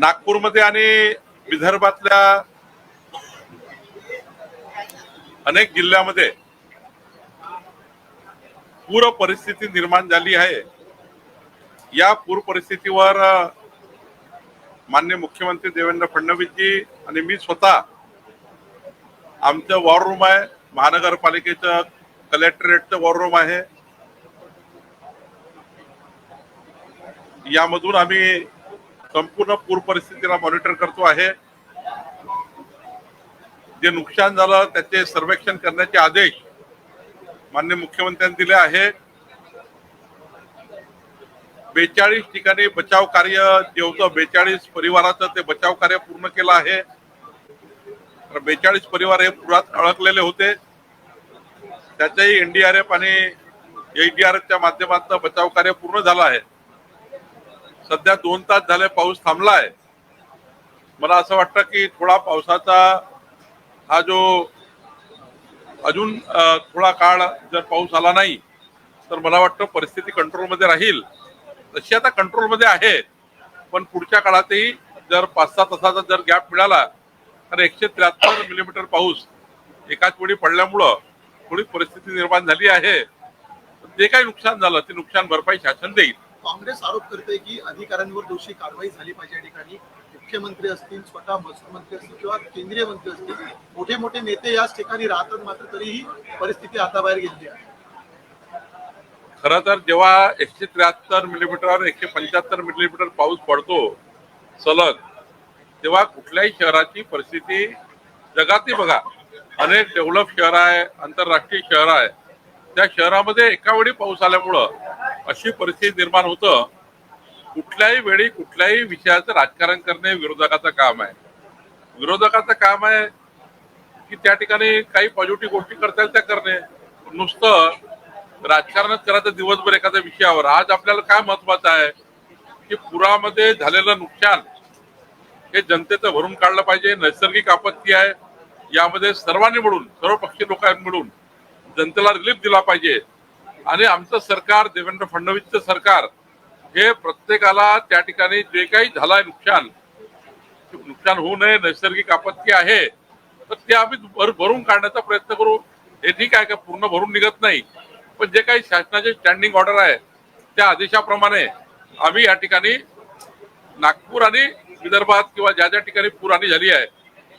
नागपूरमध्ये आणि विदर्भातल्या अनेक जिल्ह्यामध्ये पूर परिस्थिती निर्माण झाली आहे. या पूर परिस्थितीवर मान्य मुख्यमंत्री देवेंद्र फडणवीसजी आणि मी स्वतः आमचं वॉर रूम आहे. महानगरपालिकेचं कलेक्टरेटचं वॉर रूम आहे. यामधून आम्ही संपूर्ण पूर परिस्थितीला मॉनिटर करतो आहे. जे नुकसान झालं त्याचे सर्वेक्षण करण्याचे आदेश मान्य मुख्यमंत्र्यांनी दिले आहे. बेचाळीस ठिकाणी बचाव कार्य जे होतं बेचाळीस परिवाराचं ते बचाव कार्य पूर्ण केलं आहे. तर बेचाळीस परिवार हे पुरात अडकलेले होते. त्याच्याही एनडीआरएफ आणि एनडीआरएफच्या माध्यमातून बचाव कार्य पूर्ण झालं आहे. सध्या दोन तास झाले पाऊस थांबलाय. मला असं वाटतं की थोडा पावसाचा हा जो अजून थोडा काळ जर पाऊस आला नाही तर मला वाटतं परिस्थिती कंट्रोलमध्ये राहील. तशी आता कंट्रोलमध्ये आहे पण पुढच्या काळातही जर पाच सहा तासाचा जर गॅप मिळाला तर एकशे त्र्याहत्तर मिलीमीटर पाऊस एकाच वेळी पडल्यामुळं थोडी परिस्थिती निर्माण झाली आहे. जे काही नुकसान झालं ते नुकसान भरपाई शासन देईल. काँग्रेस आरोप करते की अधिकाऱ्यांवर दोषी कारवाई झाली पाहिजे या ठिकाणी. मुख्यमंत्री असतील स्वतः महसूल मंत्री असतील किंवा केंद्रीय मंत्री असतील मोठे मोठे नेते याच ठिकाणी राहतात मात्र तरीही परिस्थिती हाताबाहेर गेलेली आहे. खर तर जेव्हा एकशे त्र्याहत्तर मिलीमीटर एकशे पंच्याहत्तर मिलीमीटर पाऊस पडतो सलग तेव्हा कुठल्याही शहराची परिस्थिती जगातही बघा. अनेक डेव्हलप शहर आहे आंतरराष्ट्रीय शहर आहे. त्या शहरामध्ये एका वेळी पाऊस आल्यामुळं अशी परिस्थिती निर्माण होतं. कुठल्याही वेळी कुठल्याही विषयाचं राजकारण करणे विरोधकाचं काम आहे. विरोधकाचं काम आहे की त्या ठिकाणी काही पॉझिटिव्ह गोष्टी करता येईल त्या करणे. नुसतं राजकारणच करायचं दिवसभर एखाद्या विषयावर. आज आपल्याला काय महत्वाचं आहे? की पुरामध्ये झालेलं नुकसान हे जनतेचं भरून काढलं पाहिजे. नैसर्गिक आपत्ती आहे. यामध्ये सर्वांनी मिळून सर्व पक्षी लोकांनी मिळून जनतेला रिलीफ दिला पाहिजे. आणि आमचं सरकार देवेंद्र फडणवीसचं सरकार हे प्रत्येकाला त्या ठिकाणी जे काही झालंय नुकसान नुकसान होऊ नये नैसर्गिक आपत्ती आहे तर ते आम्ही भर भरून काढण्याचा प्रयत्न करू. हे ठीक आहे का? पूर्ण भरून निघत नाही. पण जे काही शासनाचे स्टँडिंग ऑर्डर आहे त्या आदेशाप्रमाणे आम्ही या ठिकाणी नागपूर आणि विदर्भात किंवा ज्या ज्या ठिकाणी पूर आणि झाली आहे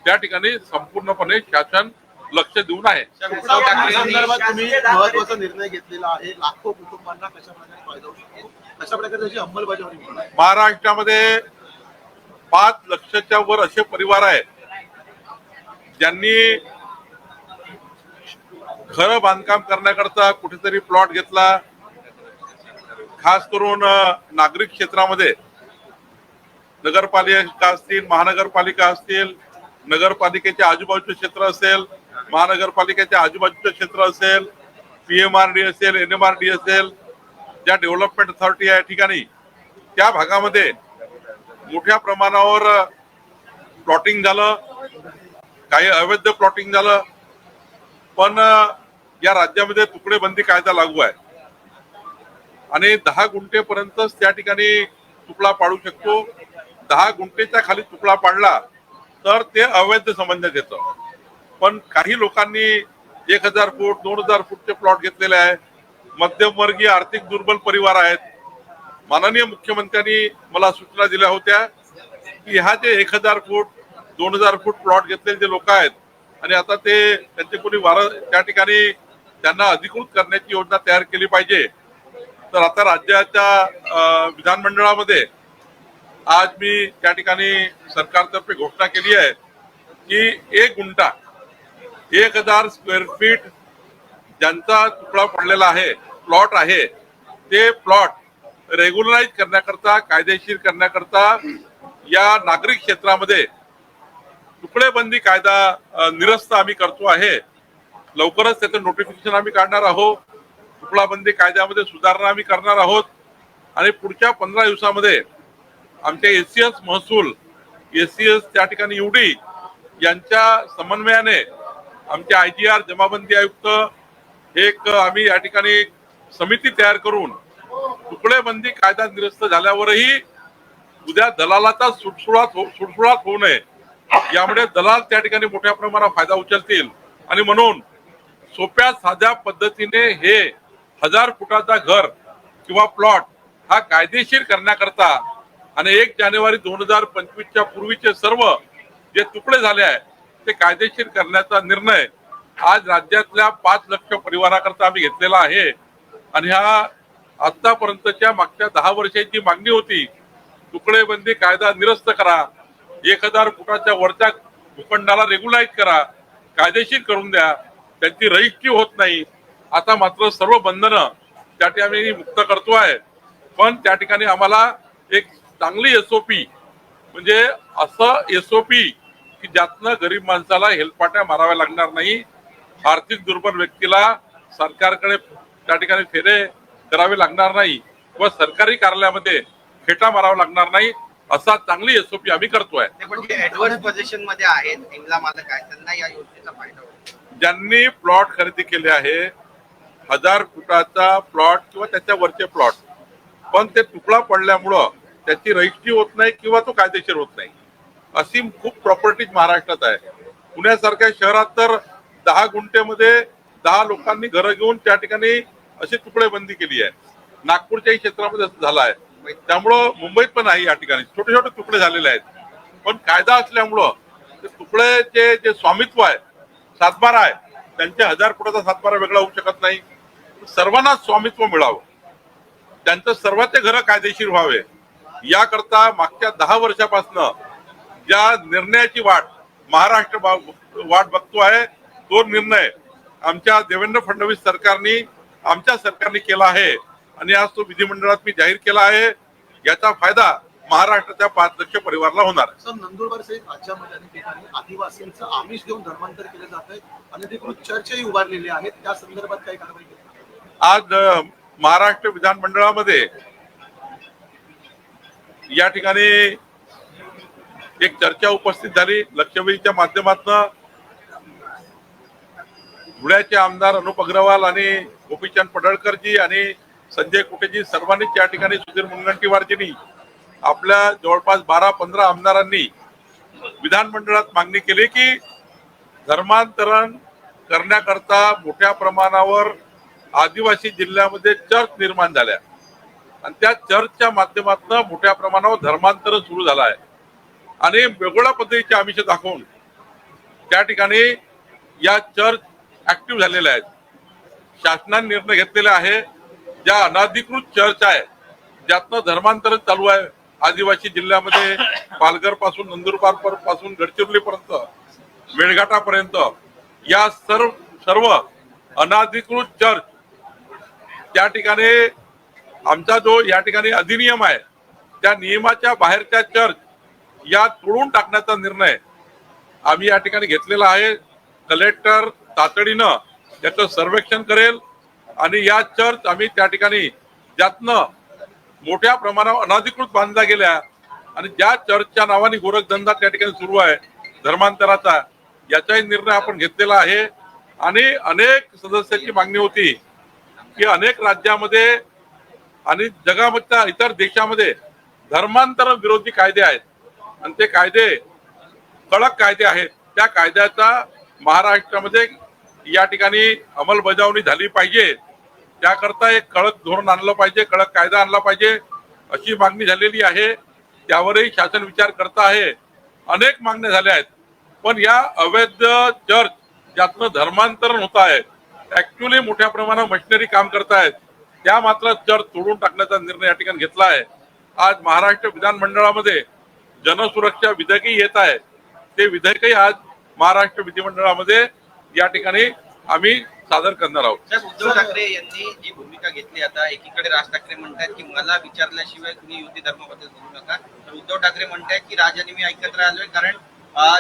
त्या ठिकाणी संपूर्णपणे शासन लक्ष देऊन आहे. उद्धव ठाकरे संदर्भात तुम्ही महत्त्वाचा निर्णय घेतलेला आहे. लाखो कुटुंबांना कशा प्रकारे फायदा होऊ शकतो कशा प्रकारे त्याची अंमलबजावणी होणार आहे? महाराष्ट्रामध्ये पाच लक्षाच्या वर असे परिवार आहेत ज्यांनी खरं बांधकाम करण्याकरता कुठेतरी प्लॉट घेतला. खास करून नागरिक क्षेत्रामध्ये नगरपालिका असतील महानगरपालिका असतील नगरपालिकेच्या आजूबाजूचे क्षेत्र असेल महानगरपालिकेच्या आजूबाजूचे क्षेत्र असेल पीएमआरडी असेल एन एम आर डी असेल ज्या डेव्हलपमेंट अथॉरिटी या ठिकाणी त्या भागामध्ये मोठ्या प्रमाणावर प्लॉटिंग झालं काही अवैध प्लॉटिंग झालं पण या राज्यामध्ये तुकडे बंदी कायदा लागू आहे. आणि दहा गुंठेपर्यंतच त्या ठिकाणी तुकडा पाडू शकतो. दहा गुंठेच्या खाली तुकडा पाडला तर ते अवैध समजण्यात येतं पण काही लोकांनी एक हजार फूट दोन हजार फूटचे प्लॉट घेतलेले आहे मध्यमवर्गीय आर्थिक दुर्बल परिवार आहेत. माननीय मुख्यमंत्र्यांनी मला सूचना दिल्या होत्या की ह्या जे एक हजार फूट दोन हजार फूट प्लॉट घेतलेले जे लोक आहेत आणि आता ते त्यांचे कोणी वार त्या ठिकाणी त्यांना अधिकृत करण्याची योजना तयार केली पाहिजे. तर आता राज्याच्या विधानमंडळामध्ये आज मी त्या ठिकाणी सरकारतर्फे घोषणा केली आहे की एक गुंठा एक हजार स्क्वेअर फीट ज्यांचा तुकडा पडलेला आहे प्लॉट आहे ते प्लॉट रेग्युलराईज करण्याकरता कायदेशीर करण्याकरता या नागरिक क्षेत्रामध्ये तुकडेबंदी कायदा निरस्त आम्ही करतो आहे. लवकरच त्याचं नोटिफिकेशन आम्ही काढणार आहोत. तुकडाबंदी कायद्यामध्ये सुधारणा आम्ही करणार आहोत. आणि पुढच्या पंधरा दिवसामध्ये आमच्या एसीएस महसूल एसीएस त्या ठिकाणी युडी यांच्या समन्वयाने आमचे आय जी आर जमाबंदी आयुक्त एक आम्ही या ठिकाणी समिती तयार करून तुकडेबंदी कायदा निरस्त झाल्यावरही उद्या दलालाचा सुटसुळात हो- सुटसुळात होऊ नये. यामुळे दलाल त्या ठिकाणी मोठ्या प्रमाणात फायदा उचलतील. आणि म्हणून सोप्या साध्या पद्धतीने हे हजार फुटाचा घर किंवा प्लॉट हा कायदेशीर करण्याकरता आणि एक जानेवारी दोन हजार पंचवीसच्या पूर्वीचे सर्व जे तुकडे झाले आहे ते कायदेशीर करण्याचा निर्णय आज राज्यातल्या पाच लक्ष परिवाराकरता आम्ही घेतलेला आहे. आणि ह्या आतापर्यंतच्या मागच्या दहा वर्षांची मागणी होती तुकडेबंदी कायदा निरस्त करा एक हजार फुटाच्या वरच्या भूखंडाला रेग्युलाइज करा कायदेशीर करून द्या त्यांची रजिस्ट्री होत नाही. आता मात्र सर्व बंधनं त्या ठिकाणी आम्ही मुक्त करतो आहे. पण त्या ठिकाणी आम्हाला एक चांगली एसओपी म्हणजे असं एसओपी की ज्यातनं गरीब माणसाला हेलपाट्या माराव्या लागणार नाही. आर्थिक दुर्बल व्यक्तीला सरकारकडे त्या ठिकाणी फेरे करावे लागणार नाही व सरकारी कार्यालयामध्ये फेटा मारावा लागणार नाही असा चांगली एसओपी आम्ही करतोय. पोझिशनमध्ये आहेत त्यांना या योजनेचा फायदा ज्यांनी प्लॉट खरेदी केले आहे हजार फुटाचा प्लॉट किंवा त्याच्या वरचे प्लॉट पण ते तुकडा पडल्यामुळं त्याची रजिस्ट्री होत नाही किंवा तो कायदेशीर होत नाही. अशी खूप प्रॉपर्टीज महाराष्ट्रात आहे. पुण्यासारख्या शहरात तर दहा गुंठेमध्ये दहा लोकांनी घरं घेऊन त्या ठिकाणी अशी तुकडे बंदी केली आहे. नागपूरच्याही क्षेत्रामध्ये असं झालं आहे. त्यामुळं मुंबईत पण आहे या ठिकाणी. छोटे छोटे तुकडे झालेले आहेत. पण कायदा असल्यामुळं ते तुकड्याचे जे स्वामित्व आहे सातबारा आहे त्यांच्या हजार फुटाचा सातबारा वेगळा होऊ शकत नाही. सर्वांना स्वामित्व मिळावं. त्यांचं सर्वांचे घरं कायदेशीर व्हावे. याकरता मागच्या दहा वर्षापासनं ज्या निर्णयाची वाट महाराष्ट्र वाट बघतो आहे तो निर्णय आमच्या देवेंद्र फडणवीस सरकारने आमच्या सरकारने केला आहे. आणि आज तो विधिमंडळात मी जाहीर केला आहे. याचा फायदा महाराष्ट्राच्या पाच लक्ष परिवाराला होणार सर नंदुरबार सहित राज्यामध्ये अनेक ठिकाणी आदिवासींचं आमिष देऊन धर्मांतर केलं जात आहे. अनधिकृत चर्चही उभारलेले आहेत. त्या संदर्भात काही कारवाई आज महाराष्ट्र विधानमंडळामध्ये या ठिकाणी एक चर्चा उपस्थित झाली. लक्षवेधीच्या माध्यमातून धुळ्याचे आमदार अनुप अग्रवाल आणि गोपीचंद पडळकरजी आणि संजय कुटेजी सर्वांनीच या ठिकाणी सुधीर मुनगंटीवारजींनी आपल्या जवळपास बारा पंधरा आमदारांनी विधानमंडळात मागणी केली की धर्मांतरण करण्याकरता मोठ्या प्रमाणावर आदिवासी जिल्ह्यामध्ये चर्च निर्माण झाल्या. आणि त्या चर्चच्या माध्यमातून मोठ्या प्रमाणावर धर्मांतरण सुरू झालं आहे. आणि वेगवेगळ्या पद्धतीचे आमिष दाखवून त्या ठिकाणी या चर्च ऍक्टिव्ह झालेल्या आहेत. शासनाने निर्णय घेतलेला आहे. ज्या अनाधिकृत चर्च आहे ज्यातनं धर्मांतरण चालू आहे आदिवासी जिल्ह्यामध्ये पालघरपासून नंदुरबारपासून गडचिरोली पर्यंत मेळघाटापर्यंत या सर्व सर्व अनाधिकृत चर्च त्या ठिकाणी आमचा जो या ठिकाणी अधिनियम आहे त्या नियमाच्या बाहेरच्या चर्च या तोडून टाकण्याचा निर्णय आम्ही या ठिकाणी घेतलेला आहे. कलेक्टर तातडीनं त्याचं सर्वेक्षण करेल आणि या चर्च आम्ही त्या ठिकाणी ज्यातनं मोठ्या प्रमाणावर अनाधिकृत बांधल्या गेल्या आणि ज्या चर्चच्या नावाने गोरखधंदा त्या ठिकाणी सुरू आहे धर्मांतराचा याचाही निर्णय आपण घेतलेला आहे. आणि अनेक सदस्याची मागणी होती की अनेक राज्यामध्ये आणि जगामधल्या इतर देशामध्ये धर्मांतर विरोधी कायदे आहेत. आणि ते कायदे कडक कायदे आहेत. त्या कायद्याचा महाराष्ट्रामध्ये या ठिकाणी अंमलबजावणी झाली पाहिजे. त्याकरता एक कडक धोरण आणलं पाहिजे कडक कायदा आणला पाहिजे अशी मागणी झालेली आहे. त्यावरही शासन विचार करत आहे. अनेक मागण्या झाल्या आहेत. पण या अवैध चर्च ज्यातनं धर्मांतरण होत आहे ऍक्च्युली मोठ्या प्रमाणात मशिनरी काम करतायत त्या मात्र चर्च तोडून टाकण्याचा निर्णय या ठिकाणी घेतला आहे. आज महाराष्ट्र विधानमंडळामध्ये जनसुरक्षा विधेयकही येत आहे. ते विधेयकही आज महाराष्ट्र विधिमंडळामध्ये या ठिकाणी आम्ही सादर करणार आहोत. उद्धव ठाकरे यांनी जी भूमिका घेतली आता एकीकडे राज ठाकरे म्हणतात की मला विचारल्याशिवाय तुम्ही युती धर्माबद्दल बोलू नका. तर उद्धव ठाकरे म्हणतात की राज आणि मी एकत्र आलोय कारण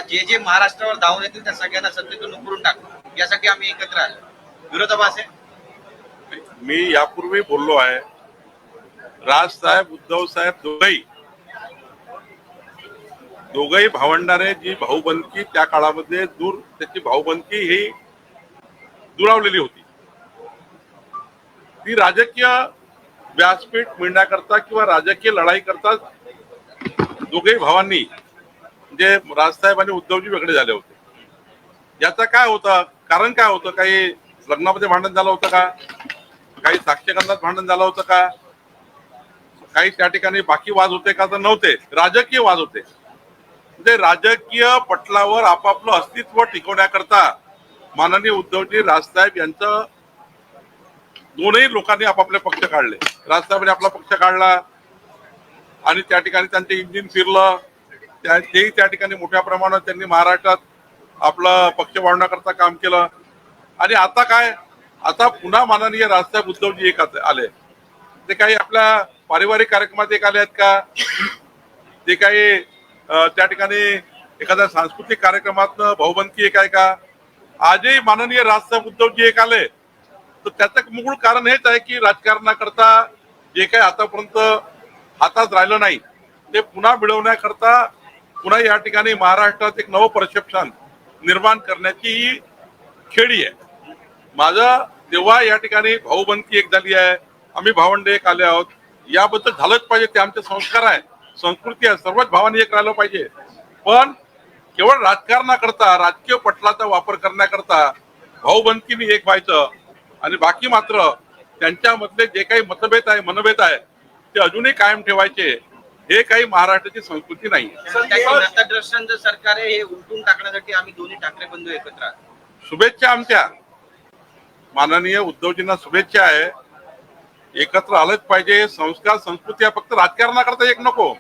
जे जे महाराष्ट्रावर धावून येतील त्या सगळ्यांना सत्तेतून उकरून टाकू. यासाठी आम्ही एकत्र आलो विरोधाभास आहे मी यापूर्वी बोललो आहे. राज साहेब उद्धव साहेब दोघही दोघही भावंडाने जी भाऊबंदकी त्या काळामध्ये दूर त्याची भाऊबंदकी ही दुरावलेली होती. ती राजकीय व्यासपीठ मिळण्याकरता किंवा राजकीय लढाई करता दोघेही भावांनी म्हणजे राजसाहेब आणि उद्धवजी वेगळे झाले होते. याचं काय होतं कारण काय होतं काही लग्नामध्ये भांडण झालं होतं का? काही साक्षगंधात भांडण झालं होतं का? काही त्या ठिकाणी बाकी वाद होते का? तर नव्हते राजकीय वाद होते. म्हणजे राजकीय पटलावर आपापलं अस्तित्व टिकवण्याकरता माननीय उद्धवजी राजसाहेब यांचं दोनही लोकांनी आपापले पक्ष काढले. राजसाहेबांनी आपला पक्ष काढला आणि त्या ठिकाणी त्यांचे इंजिन फिरलं. त्या- तेही त्या ठिकाणी मोठ्या प्रमाणात त्यांनी महाराष्ट्रात आपलं पक्ष वाढवण्याकरता काम केलं. आणि आता काय? आता पुन्हा माननीय राजसाहेब उद्धवजी एक आले ते काही आपल्या पारिवारिक कार्यक्रमात एक आले आहेत का? ते काही त्या ठिकाणी एखाद्या सांस्कृतिक कार्यक्रमात भाऊबंदकी एक आहे का? आजही माननीय राजसाहेब उद्धवजी एक आले. तर त्याचं मूळ कारण हेच आहे की राजकारणाकरता जे काही आतापर्यंत हातात राहिलं नाही ते पुन्हा मिळवण्याकरता पुन्हा या ठिकाणी महाराष्ट्रात एक नवं परसेप्शन निर्माण करण्याची ही खेळी आहे. माझं तेव्हा या ठिकाणी भाऊबंदकी एक झाली आहे. आम्ही भावंडे एक आले आहोत. याबद्दल झालंच पाहिजे ते आमचे संस्कार आहे संस्कृती आहे. सर्वच भावांनी एक राहिलं पाहिजे. पण केवळ राजकारणाकरता राजकीय पटलाचा वापर करण्याकरता भाऊबंदकीने एक व्हायचं. आणि बाकी मात्र त्यांच्यामधले जे काही मतभेद आहे मनभेद आहे ते अजूनही कायम ठेवायचे. हे काही महाराष्ट्राची संस्कृती नाही. सरकार आहे हे उलटून टाकण्यासाठी आम्ही दोन्ही ठाकरे बंधू एकत्र आहोत. शुभेच्छा आमच्या. माननीय उद्धवजींना शुभेच्छा आहे. एकत्र आलंच पाहिजे. संस्कार संस्कृती फक्त राजकारणाकरता एक नको.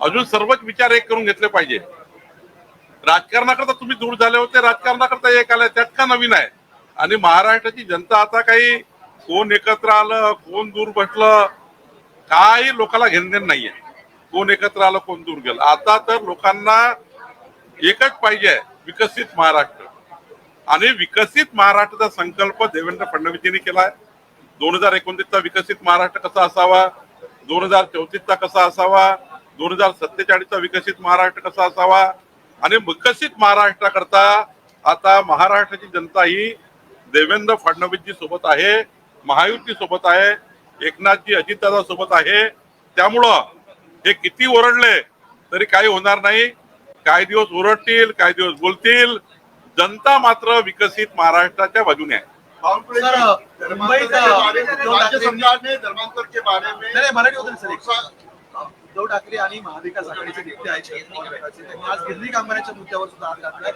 अजून सर्वच विचार एक करून घेतले पाहिजे. राजकारणाकरता तुम्ही दूर झाले होते राजकारणाकरता एक आलाय त्यात का नवीन आहे? आणि महाराष्ट्राची जनता आता काही कोण एकत्र आलं कोण दूर बसलं काही लोकांना घेणदेण नाहीये. कोण एकत्र आलं कोण दूर गेलं. आता तर लोकांना एकच पाहिजे विकसित महाराष्ट्र. आणि विकसित महाराष्ट्राचा संकल्प देवेंद्र फडणवीसजींनी आहे. दोन हजार एकोणतीसचा विकसित महाराष्ट्र कसा असावा? दोन हजार चौतीसचा कसा असावा? दोन हजार सत्तेचाळीसचा विकसित महाराष्ट्र कसा असावा आणि विकसित महाराष्ट्राकरता आता महाराष्ट्राची जनता ही देवेंद्र फडणवीसजी सोबत आहे महायुती सोबत आहे एकनाथजी अजितदादा सोबत आहे. त्यामुळं हे किती ओरडले तरी काही होणार नाही. काही दिवस ओरडतील काही दिवस बोलतील. जनता मात्र विकसित महाराष्ट्राच्या बाजूने आहे. ने धर्मांतर के बारे में उद्धव ठाकरे आणि महाविकास आघाडीचे नेते आहेत शरद पवार गटाचे, त्यांनी आज गिरणी कामगारांच्या मुद्द्यावर सुद्धा हात घातला.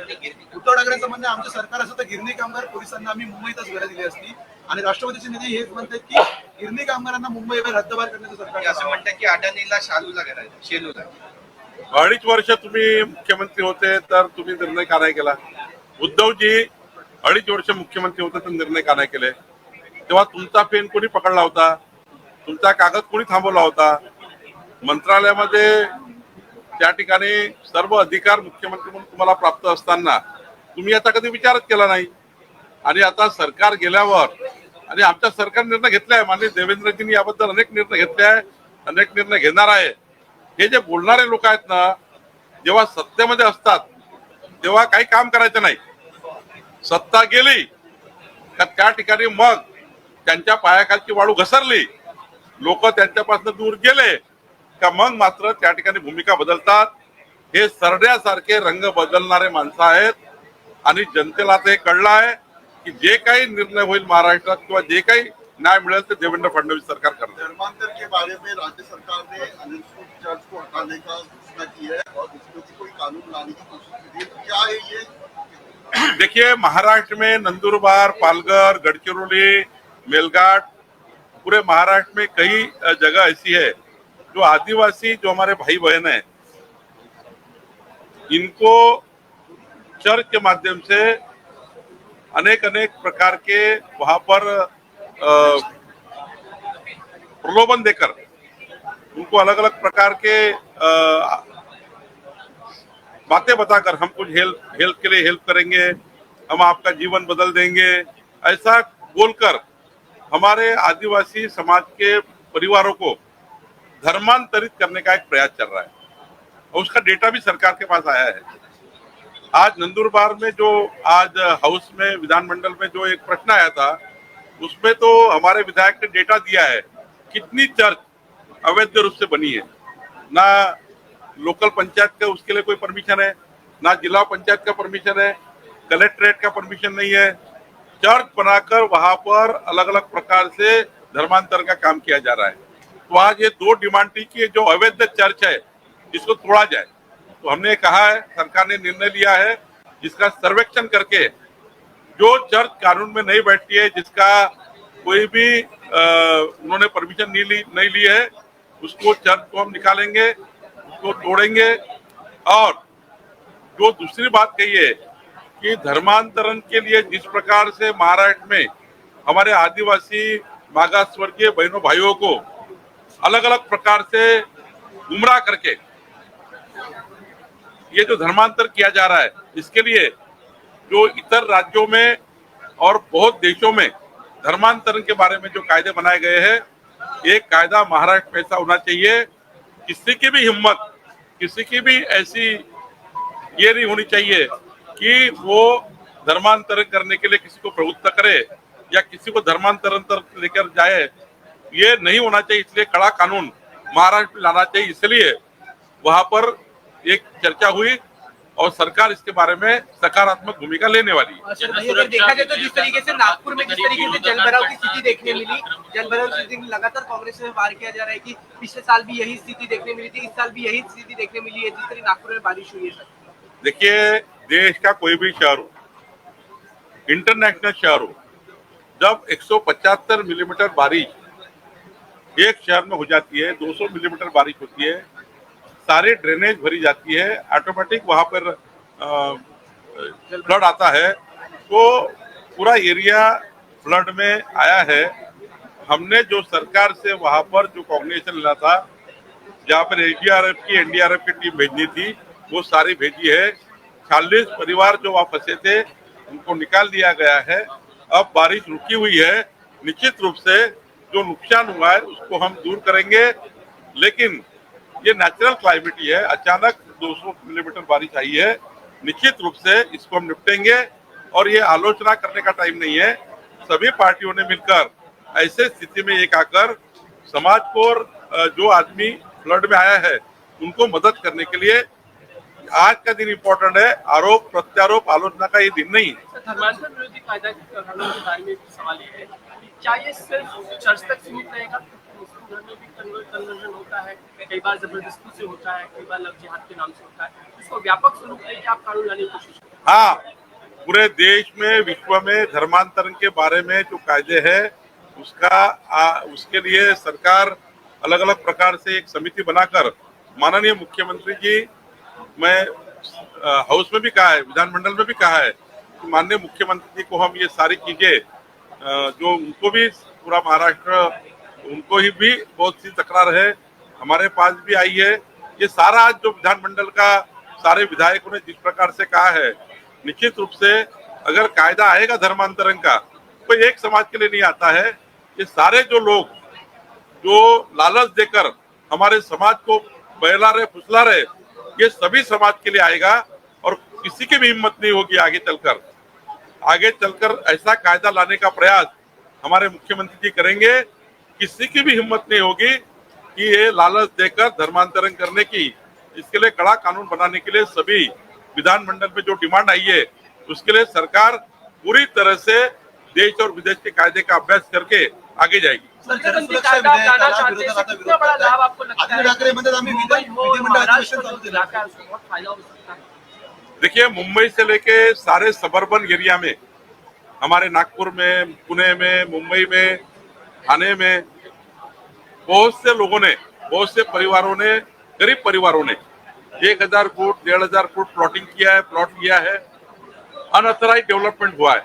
उद्धव ठाकरेंचं म्हणणं आमचं सरकार असं तर गिरणी कामगार पोलिसांना आम्ही मुंबईतच घरं दिली असती. आणि राष्ट्रवादीचे नेते हेच म्हणतात की गिरणी कामगारांना मुंबईवर हद्दपार करण्याचं सरकार असं म्हणतात की अडाणीला शालूला करायचं शेलूला. अडीच वर्ष तुम्ही मुख्यमंत्री होते तर तुम्ही निर्णय का नाही केला? उद्धवजी अडीच वर्ष मुख्यमंत्री होते तर निर्णय का नाही केले? तेव्हा तुमचा पेन कोणी पकडला होता? तुमचा कागद कोणी थांबवला होता? मंत्रालयामध्ये त्या ठिकाणी सर्व अधिकार मुख्यमंत्री म्हणून तुम्हाला प्राप्त असताना तुम्ही आता कधी विचारच केला नाही. आणि आता सरकार गेल्यावर आणि आमच्या सरकार निर्णय घेतलाय माननीय देवेंद्रजींनी याबद्दल अनेक निर्णय घेतले आहे अनेक निर्णय घेणार आहे. हे जे बोलणारे लोक आहेत ना जेव्हा सत्तेमध्ये असतात तेव्हा काही काम करायचं नाही. सत्ता गेली का त्या ठिकाणी मग त्यांच्या पायाखालची वाळू घसरली लोक त्यांच्यापासून दूर गेले का मग मात्र त्या ठिकाणी भूमिका बदलतात? हे सरड्यासारखे रंग बदलणारे माणसं आहेत आणि जनतेला हे कळलं आहे की जे काही निर्णय होईल महाराष्ट्रात किंवा जे काही न्याय मिळेल ते देवेंद्र फडणवीस सरकार करणार. धर्मांतर के बारे में राज्य सरकार ने अनिश्चित चर्च को हटाने का घोषणा की है और उसमें भी कोई कानून लाने की कोशिश की है। क्या है ये? देखिए महाराष्ट्र में नंदुरबार पालघर गढ़चिरौली मेलघाट पूरे महाराष्ट्र में कई जगह ऐसी है जो आदिवासी, जो हमारे भाई बहन है, इनको चर्च के माध्यम से अनेक अनेक प्रकार के वहाँ पर प्रलोभन देकर, उनको अलग अलग प्रकार के बातें बताकर हम कुछ हेल्प हेल्प के लिए हेल्प करेंगे, हम आपका जीवन बदल देंगे, ऐसा बोलकर हमारे आदिवासी समाज के परिवारों को धर्मांतरित करने का एक प्रयास चल रहा है। और उसका डेटा भी सरकार के पास आया है। आज नंदुरबार में जो, आज हाउस में, विधानमंडल में जो एक प्रश्न आया था, उसमें तो हमारे विधायक ने डेटा दिया है कितनी चर्च अवैध रूप से बनी है। ना लोकल पंचायत का उसके लिए कोई परमिशन है, ना जिला पंचायत का परमिशन है कलेक्ट्रेट का परमिशन नहीं है। चर्च बनाकर वहाँ पर अलग अलग प्रकार से धर्मांतर का काम किया जा रहा है। आज ये दो डिमांड थी कि जो अवैध चर्च है इसको तोड़ा जाए। तो हमने कहा है सरकार ने निर्णय लिया है जिसका सर्वेक्षण करके जो चर्च कानून में नहीं बैठती है जिसका कोई भी अ, उन्होंने परमिशन नहीं ली नहीं ली है उसको चर्च को हम निकालेंगे उसको तोड़ेंगे। और जो दूसरी बात कही है कि धर्मांतरण के लिए जिस प्रकार से महाराष्ट्र में हमारे आदिवासी मागास बहनों भाइयों को अलग अलग प्रकार से गुमराह करके ये जो धर्मांतर किया जा रहा है, इसके लिए जो इतर राज्यों में और बहुत देशों में धर्मांतरण के बारे में जो कायदे बनाए गए हैं एक कायदा महाराष्ट्र में ऐसा होना चाहिए, किसी की भी हिम्मत, किसी की भी ऐसी ये नहीं होनी चाहिए कि वो धर्मांतरण करने के लिए किसी को प्रवृत्त करे या किसी को धर्मांतरण लेकर जाए ये नहीं होना चाहिए इसलिए कड़ा कानून महाराष्ट्र में लाना चाहिए। इसलिए वहाँ पर एक चर्चा हुई और सरकार इसके बारे में सकारात्मक भूमिका लेने वाली है। अगर देखा जाए तो जिस तरीके से नागपुर में जिस तरीके से जलभराव की स्थिति देखने मिली जलभराव की स्थिति लगातार कांग्रेस में वार किया जा रहा है कि पिछले साल भी यही स्थिति देखने मिली थी इस साल भी यही स्थिति देखने मिली है जिस तरह नागपुर में बारिश हुई है देखिए देश का कोई भी शहर हो इंटरनेशनल शहर हो जब 175 मिलीमीटर बारिश एक शहर में हो जाती है 200 मिलीमीटर बारिश होती है, सारी ड्रेनेज भरी जाती है ऑटोमेटिक वहाँ पर फ्लड आता है। तो पूरा एरिया फ्लड में आया है। हमने जो सरकार से वहाँ पर जो कॉग्निशन लेना था, जहाँ पर एसडीआरएफ की एनडीआरएफ की टीम भेजनी थी, वो सारी भेजी है। चालीस परिवार जो वहाँ फंसे थे, उनको निकाल दिया गया है। अब बारिश रुकी हुई है। निश्चित रूप से जो नुकसान हुआ है, उसको हम दूर करेंगे। लेकिन ये नेचुरल क्लाइमेट ही है। अचानक 200 मिलीमीटर बारिश आई है। निश्चित रूप से इसको हम निपटेंगे। और ये आलोचना करने का टाइम नहीं है। सभी पार्टियों ने मिलकर ऐसे स्थिति में एक आकर समाज को और जो आदमी फ्लड में आया है, उनको मदद करने के लिए आज का दिन इम्पोर्टेंट है। आरोप, प्रत्यारोप, आलोचना का ये दिन नहीं। है। क्या ये सिर्फ़ चर्च तक सीमित रहेगा? में भी कन्वर्जन होता है कई बार ज़बरदस्ती से होता है कई बार लव जिहाद के नाम से होता है। इसको व्यापक स्वरूप कानून लाने की कोशिश हाँ पूरे देश में विश्व में धर्मांतरण के बारे में जो कायदे हैं उसका आ, उसके लिए सरकार अलग अलग प्रकार से एक समिति बनाकर माननीय मुख्यमंत्री जी मैं हाउस में भी कहा है विधानमंडल में भी कहा है कि माननीय मुख्यमंत्री जी को हम ये सारी चीज़ें जो उनको भी पूरा महाराष्ट्र, उनको ही भी बहुत सी तकरार है। हमारे पास भी आई है। ये सारा आज जो विधानमंडल का सारे विधायकों ने जिस प्रकार से कहा है, निश्चित रूप से अगर कायदा आएगा धर्मांतरण का तो एक समाज के लिए नहीं आता है। ये सारे जो लोग, जो लालच देकर हमारे समाज को बहला रहे, फुसला रहे, ये सभी समाज के लिए आएगा और किसी की भी हिम्मत नहीं होगी आगे चलकर। आगे चलकर ऐसा कायदा लाने का प्रयास हमारे मुख्यमंत्री जी करेंगे किसी की भी हिम्मत नहीं होगी कि ये लालच देकर धर्मांतरण करने की। इसके लिए कड़ा कानून बनाने के लिए सभी विधानमंडल में जो डिमांड आई है उसके लिए सरकार पूरी तरह से देश और विदेश के कायदे का अभ्यास करके आगे जाएगी। ठाकरे देखिए, मुंबई से लेके सारे सबर्बन एरिया में, हमारे नागपुर में, पुणे में, मुंबई में, थाने में, बहुत से लोगों ने, बहुत से परिवारों ने, गरीब परिवारों ने एक हज़ार फुट, डेढ़ हज़ार फुट प्लॉटिंग किया है प्लॉट लिया है अनऑथराइज डेवलपमेंट हुआ है।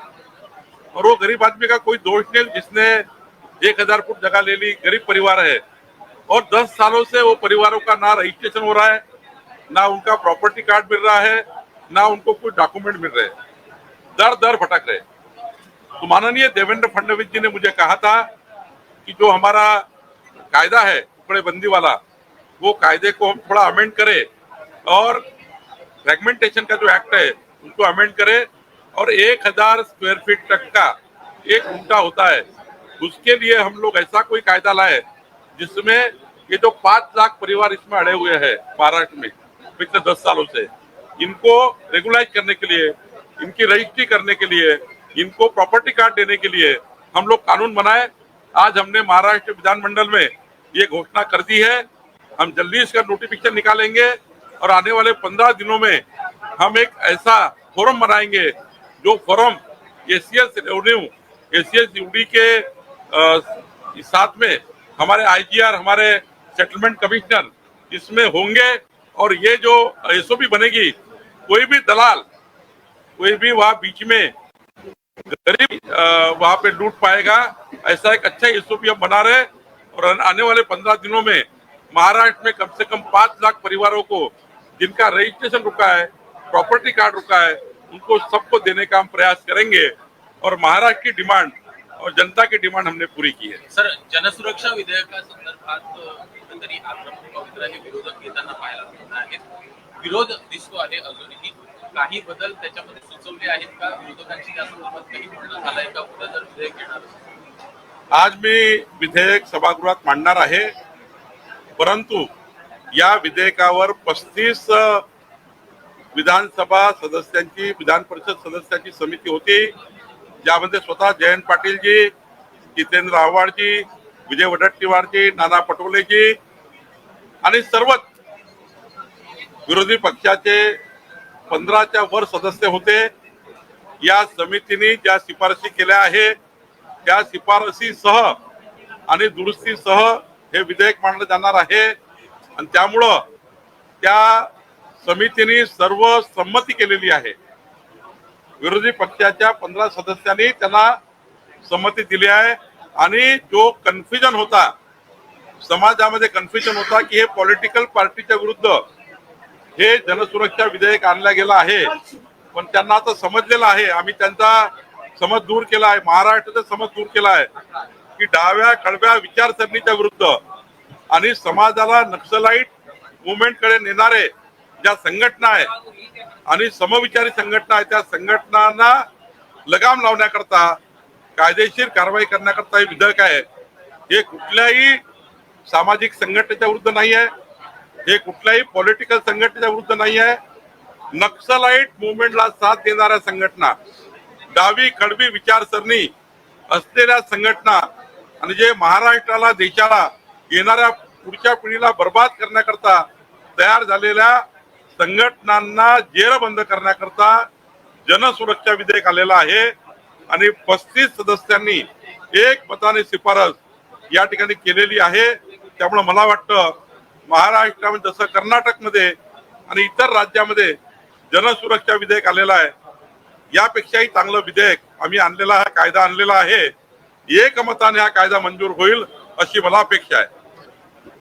और वो गरीब आदमी का कोई दोष नहीं जिसने एक हज़ार फुट जगह ले ली, गरीब परिवार है। और दस सालों से वो परिवारों का ना रजिस्ट्रेशन हो रहा है, ना उनका प्रॉपर्टी कार्ड मिल रहा है ना उनको कोई डॉक्यूमेंट मिल रहे। दर दर भटक रहे। तो माननीय देवेंद्र फडणवीस जी ने मुझे कहा था कि जो हमारा कायदा है टुकड़े बंदी वाला, वो कायदे को हम थोड़ा अमेंड करें और फ्रेगमेंटेशन का जो एक्ट है उसको अमेंड करें और एक हज़ार स्क्वायर फीट तक का एक घंटा होता है, उसके लिए हम लोग ऐसा कोई कायदा लाए, जिसमें ये जो पाँच लाख परिवार इसमें अड़े हुए हैं, महाराष्ट्र में, पिछले दस सालों से। इनको रेगुलाइज करने के लिए, इनकी रजिस्ट्री करने के लिए, इनको प्रॉपर्टी कार्ड देने के लिए हम लोग कानून बनाए। आज हमने महाराष्ट्र विधानमंडल में ये घोषणा कर दी है। हम जल्दी इसका नोटिफिकेशन निकालेंगे और आने वाले पंद्रह दिनों में हम एक ऐसा फोरम बनाएँगे, जो forum ACS revenue ACS UD के साथ में हमारे आईजीआर हमारे सेटलमेंट कमिश्नर इसमें होंगे। और ये जो एसओपी बनेगी कोई भी दलाल, कोई भी वहाँ बीच में गरीब वहाँ पे लूट पाएगा, ऐसा एक अच्छा एसओपी हम बना रहे और आने वाले पंद्रह दिनों में महाराष्ट्र में कम से कम पाँच लाख परिवारों को जिनका रजिस्ट्रेशन रुका है, प्रॉपर्टी कार्ड रुका है, उनको सबको देने का हम प्रयास करेंगे। और महाराष्ट्र की डिमांड और जनता की डिमांड हमने पूरी की है। सर आक्रमक पवित्राचे विरोधक येताना पाहायला मिळत आहेत विरोध दिसतो आहे अजूनही. काही बदल त्याच्यामध्ये सुचवले आहेत का? विरोधकांची या संदर्भात काही बोलणं झालंय का? उद्या जर विधेयक येणार आज मी विधेयक सभागृहात मांडणार आहे. परंतु या विधेयकावर पस्तीस विधानसभा सदस्यांची विधान परिषद सदस्यांची समिती होती. ज्यामध्ये स्वतः जयंत पाटीलजी जितेंद्र आव्हाडजी विजय वडट्टीवारजी नाना पटोलेजी आणि सर्वच विरोधी पक्षाचे पंधराच्या वर सदस्य होते. या समितीने ज्या शिफारसी केल्या आहे त्या शिफारसीसह आणि दुरुस्तीसह हे विधेयक मांडलं जाणार आहे. आणि त्यामुळं त्या समितीने सर्व संमती केलेली आहे. विरोधी पक्षाच्या पंधरा सदस्यांनी त्यांना संमती दिली आहे. आणि जो कन्फ्युजन होता समाजामध्ये कन्फ्युजन होता की हे पॉलिटिकल पार्टीच्या विरुद्ध हे जनसुरक्षा विधेयक आणलं गेलं आहे. पण त्यांना आता समजलेलं आहे. आम्ही त्यांचा समज दूर केला आहे. महाराष्ट्राचा समज दूर केला आहे. की डाव्या कडव्या विचारसरणीच्या विरुद्ध आणि समाजाला नक्सलाईट मुवमेंटकडे नेणारे ज्या संघटना आहे आणि समविचारी संघटना आहे त्या संघटनांना लगाम लावण्याकरता कायदेशीर कारवाई करण्याकरता हे विधेयक आहे. हे कुठल्याही सामाजिक संघटनेच्या विरुद्ध नाही आहे हे कुठल्याही पॉलिटिकल संघटनेच्या विरुद्ध नाही आहे नक्सलाईट मुवमेंटला साथ देणाऱ्या संघटना डावी खडवी विचारसरणी असलेल्या संघटना आणि जे महाराष्ट्राला देशाला येणाऱ्या पुढच्या पिढीला बर्बाद करण्याकरता तयार झालेल्या संघटनांना जेरबंद करण्याकरता जनसुरक्षा विधेयक आलेलं आहे आणि पस्तीस सदस्यांनी एक मताने शिफारस या ठिकाणी केलेली आहे. त्यामुळे मला वाटतं महाराष्ट्रामध्ये जसं कर्नाटकमध्ये आणि इतर राज्यामध्ये जनसुरक्षा विधेयक आलेलं आहे. यापेक्षाही चांगलं विधेयक आम्ही आणलेला हा कायदा आणलेला आहे. एकमताने हा कायदा मंजूर होईल अशी मला अपेक्षा आहे.